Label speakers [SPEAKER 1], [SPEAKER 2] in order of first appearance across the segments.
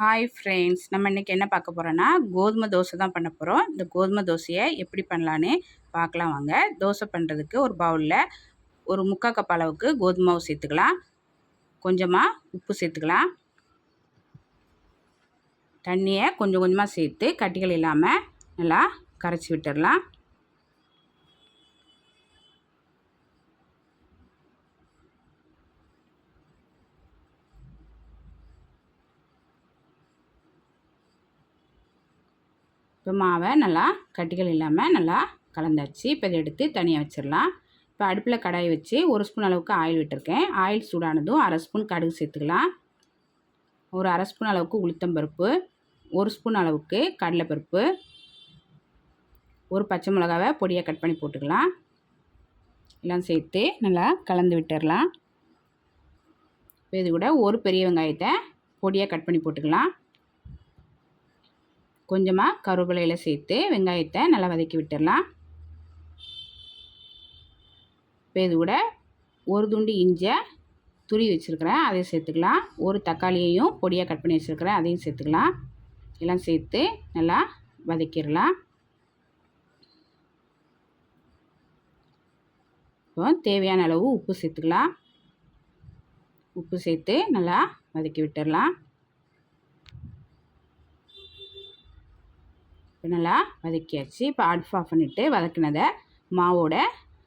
[SPEAKER 1] Hi friends நம்ம இன்றைக்கி என்ன பார்க்க போகிறோன்னா கோதுமை தோசை தான் பண்ண போகிறோம் இந்த கோதுமை தோசையை எப்படி பண்ணலான்னு பார்க்கலாம் வாங்க. தோசை பண்ணுறதுக்கு ஒரு பவுலில் ஒரு முக்கால் கப் அளவுக்கு கோதுமை மாவு சேர்த்துக்கலாம். கொஞ்சமாக உப்பு சேர்த்துக்கலாம். தண்ணியை கொஞ்சம் கொஞ்சமாக சேர்த்து கட்டிகள் இல்லாமல் நல்லா கரைச்சி விட்டுடலாம் இப்போ மாவை நல்லா கட்டிகள் இல்லாமல் நல்லா கலந்தாச்சு. இப்போ இதை எடுத்து தனியாக வச்சிடலாம். இப்போ அடுப்பில் கடாய் வச்சு ஒரு ஸ்பூன் அளவுக்கு ஆயில் விட்டுருக்கேன். ஆயில் சூடானதும் அரை ஸ்பூன் கடுகு சேர்த்துக்கலாம். ஒரு அரை ஸ்பூன் அளவுக்கு உளுத்தம்பருப்பு ஒரு ஸ்பூன் அளவுக்கு கடலைப்பருப்பு ஒரு பச்சை மிளகாவை பொடியாக கட் பண்ணி போட்டுக்கலாம். எல்லாம் சேர்த்து நல்லா கலந்து விட்டுடலாம். இப்போ இது கூட ஒரு பெரிய வெங்காயத்தை பொடியாக கட் பண்ணி போட்டுக்கலாம். கொஞ்சமாக கருவேலையில் சேர்த்து வெங்காயத்தை நல்லா வதக்கி விட்டுடலாம். இப்போ இது கூட ஒரு துண்டு இஞ்சை துரி வச்சுருக்கிறேன். அதையும் சேர்த்துக்கலாம். ஒரு தக்காளியையும் பொடியாக கட் பண்ணி வச்சுருக்கிறேன். அதையும் சேர்த்துக்கலாம். எல்லாம் சேர்த்து நல்லா வதக்கிடலாம். இப்போ தேவையான அளவு உப்பு சேர்த்துக்கலாம். உப்பு சேர்த்து நல்லா வதக்கி விட்டுடலாம். நல்லா வதக்கியாச்சு இப்போ அடுப்பு ஆஃப் பண்ணிவிட்டு வதக்கினதை மாவோட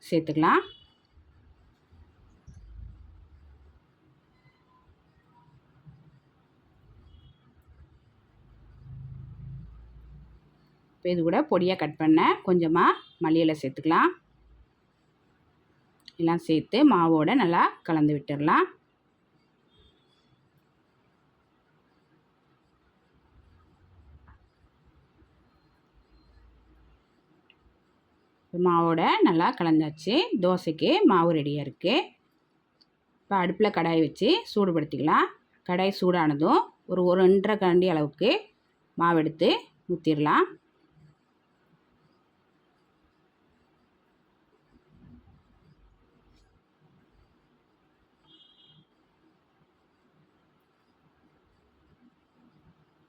[SPEAKER 1] சேர்த்துக்கலாம். இப்போ இது கூட பொடியாக கட் பண்ண கொஞ்சமாக மல்லியில் சேர்த்துக்கலாம். எல்லாம் சேர்த்து மாவோட நல்லா கலந்து விட்டுடலாம். மாவோட நல்லா கலந்தாச்சு. தோசைக்கு மாவு ரெடியாக இருக்குது இப்போ அடுப்பில் கடாய் வச்சு சூடுபடுத்திக்கலாம். கடாய் சூடானதும் ஒரு ஒரு ரெண்டரை கரண்டி அளவுக்கு மாவு எடுத்து ஊற்றிடலாம்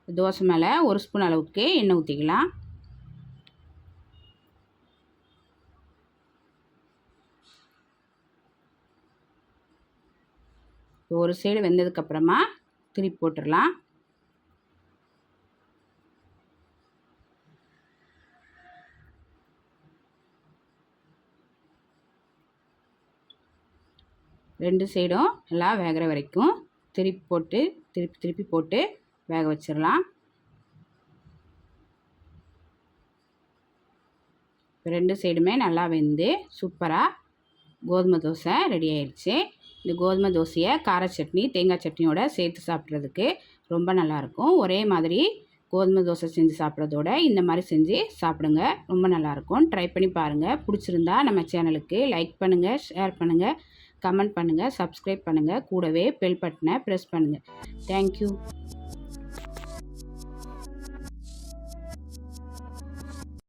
[SPEAKER 1] தோசை மேலே ஒரு ஸ்பூன் அளவுக்கு எண்ணெய் ஊற்றிக்கலாம் ஒரு சைடு வெந்ததுக்கப்புறமா திருப்பி போட்டுடலாம் ரெண்டு சைடும் நல்லா வேகிற வரைக்கும் திருப்பி போட்டு திருப்பி திருப்பி போட்டு வேக வச்சிடலாம் ரெண்டு சைடுமே நல்லா வெந்து சூப்பராக கோதுமை தோசை ரெடி ஆயிடுச்சு. இந்த கோதுமை தோசையை கார சட்னி தேங்காய் சட்னியோட சேர்த்து சாப்பிட்றதுக்கு ரொம்ப நல்லாயிருக்கும். ஒரே மாதிரி கோதுமை தோசை செஞ்சு சாப்பிட்றதோட இந்த மாதிரி செஞ்சு சாப்பிடுங்க ரொம்ப நல்லாயிருக்கும். ட்ரை பண்ணி பாருங்கள் பிடிச்சிருந்தா நம்ம சேனலுக்கு லைக் பண்ணுங்கள் ஷேர் பண்ணுங்கள் கமெண்ட் பண்ணுங்கள் சப்ஸ்கிரைப் பண்ணுங்கள் கூடவே பெல் பட்டனை ப்ரெஸ் பண்ணுங்கள் தேங்க்யூ